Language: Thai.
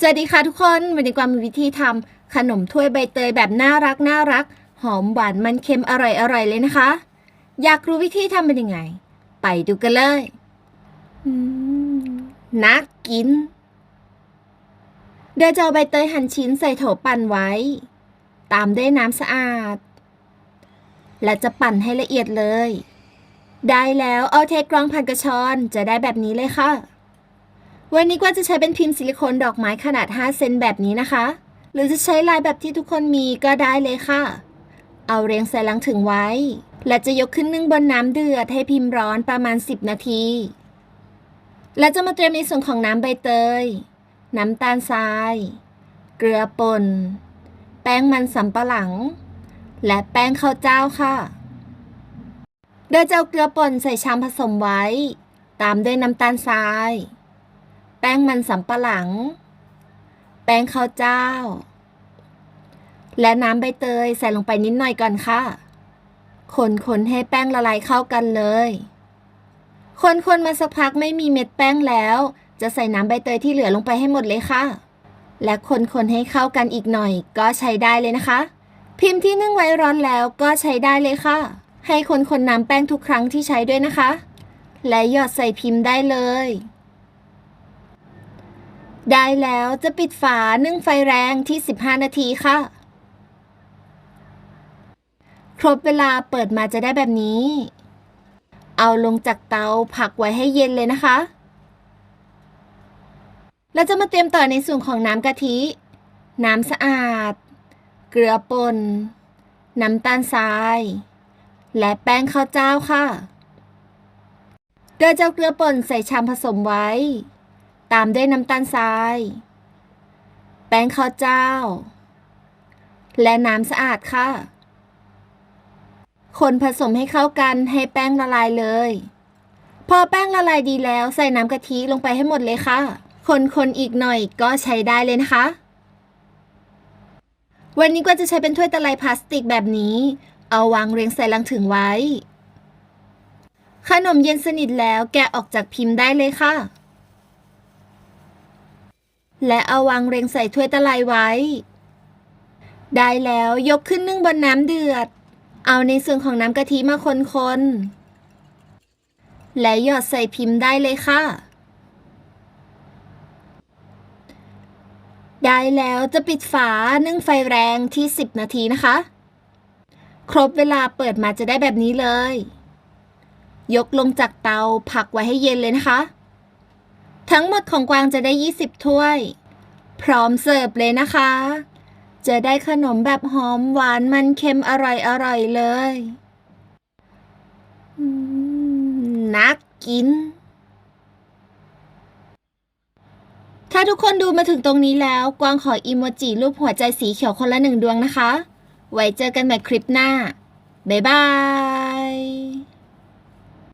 สวัสดีค่ะทุกคนวันนี้กวางมีวิธีทำขนมถ้วยใบเตยแบบน่ารักน่ารัก หอมหวานมันเค็มอร่อยอร่อยเลยนะคะ อยากรู้วิธีทำเป็นยังไง ไปดูกันเลยอืมน่ากินเดี๋ยวจะเอาใบเตยหั่นชิ้นใส่โถปั่นไว้ ตามด้วยน้ำสะอาด และจะปั่นให้ละเอียดเลย ได้แล้วเอาเทกรองผ่านกระชอนจะได้แบบนี้เลยค่ะ วันนี้ก็จะใช้เป็นพิมพ์ซิลิโคนดอกไม้ขนาด 5 เซนแบบนี้นะคะ หรือจะใช้ลายแบบที่ทุกคนมีก็ได้เลยค่ะ เอาเรียงใส่ลังถึงไว้ และจะยกขึ้นนึ่งบนน้ำเดือดให้พิมพ์ร้อนประมาณ 10 นาที และจะมาเตรียมในส่วนของน้ำใบเตย น้ำตาลทราย เกลือป่น แป้งมันสำปะหลัง และแป้งข้าวเจ้าค่ะ โดยจะเอาเกลือป่นใส่ชามผสมไว้ ตามด้วยน้ำตาลทราย แป้งมันสำปะหลัง แป้งข้าวเจ้า และน้ำใบเตยใส่ลงไปนิดหน่อยก่อนค่ะ คนๆให้แป้งละลายเข้ากันเลย คนๆมาสักพักไม่มีเม็ดแป้งแล้ว จะใส่น้ำใบเตยที่เหลือลงไปให้หมดเลยค่ะ และคนๆให้เข้ากันอีกหน่อย ก็ใช้ได้เลยนะคะ พิมพ์ที่นึ่งไว้ร้อนแล้วก็ใช้ได้เลยค่ะ ให้คนๆน้ำแป้งทุกครั้งที่ใช้ด้วยนะคะ และหยอดใส่พิมพ์ได้เลย ได้แล้วจะปิดฝานึ่งไฟแรงที่ 15 นาทีค่ะ ครบเวลาเปิดมาจะได้แบบนี้ เอาลงจากเตาผักไว้ให้เย็นเลยนะคะแล้วจะมาเตรียมต่อในส่วนของน้ำกะทิ น้ำสะอาด เกลือป่น น้ำตาลทราย และแป้งข้าวเจ้าค่ะ โดยจะเอาเกลือป่นใส่ชามผสมไว้ ตามด้วยน้ำตาลทราย แป้งข้าวเจ้า และน้ำสะอาดค่ะ คนผสมให้เข้ากันให้แป้งละลายเลย พอแป้งละลายดีแล้วใส่น้ำกะทิลงไปให้หมดเลยค่ะ คนๆอีกหน่อยก็ใช้ได้เลยนะคะ วันนี้ก็จะใช้เป็นถ้วยตะไลพลาสติกแบบนี้ เอาวางเรียงใส่ลังถึงไว้ ขนมเย็นสนิทแล้วแกะออกจากพิมพ์ได้เลยค่ะ และเอาวางเรียงใส่ถ้วยตะไลไว้ ได้แล้วยกขึ้นนึ่งบนน้ำเดือด เอาในส่วนของน้ำกะทิมาคนๆ และหยอดใส่พิมพ์ได้เลยค่ะ ได้แล้วจะปิดฝานึ่งไฟแรงที่ 10 นาทีนะคะ ครบเวลาเปิดมาจะได้แบบนี้เลย ยกลงจากเตาผักไว้ให้เย็นเลยนะคะ ทั้งหมดของกวางจะได้ 20 ถ้วย พร้อมเสิร์ฟเลยนะคะ จะได้ขนมแบบหอมหวานมันเค็มอร่อยอร่อยเลยนักกิน ถ้าทุกคนดูมาถึงตรงนี้แล้ว กวางขออีโมจิรูปหัวใจสีเขียวคนละหนึ่งดวงนะคะ ไว้เจอกันใหม่คลิปหน้า บ๊ายบาย